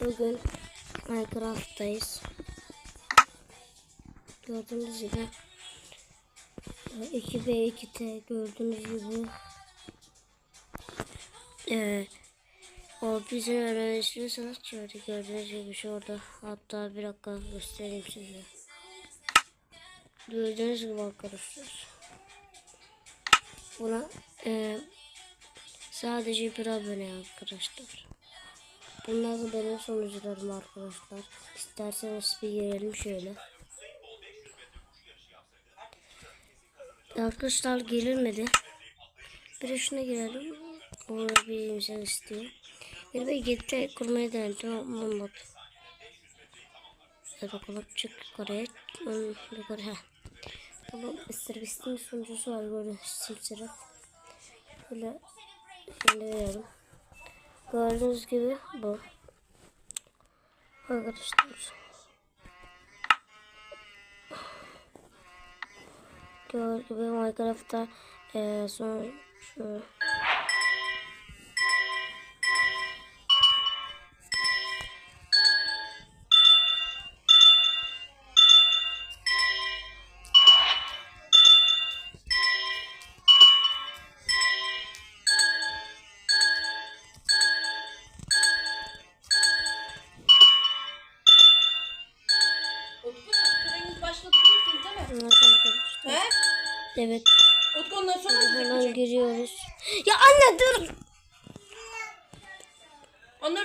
Bugün Minecraft'tayız. Gördüğünüz gibi 2v2'te gördüğünüz gibi ee, o bizim öğrenişini şöyle gördüğünüz gibi şurada hatta bir dakika göstereyim size. Gördüğünüz gibi arkadaşlar. Buna ee, sadece bir abone arkadaşlar. Bunlar da benim sonuçlarım arkadaşlar. İsterseniz bir girelim şöyle. Arkadaşlar girilmedi. Bir de şuna girelim. Orada bir imza istiyor. Bir de gitti kurmaya denedim ama olmadı. Evet bakalım çık yukarıya. Hmm, Yukarı ha. Tamam Mr. Beast'in sunucusu var böyle simsirah. Böyle şöyle verelim. Gördüğünüz gibi bu. Arkadaşlar. Gördüğünüz gibi Minecraft'ta eee son şu He? Evet. Utku ondan sonra Hemen giriyoruz. Ya anne dur. Onları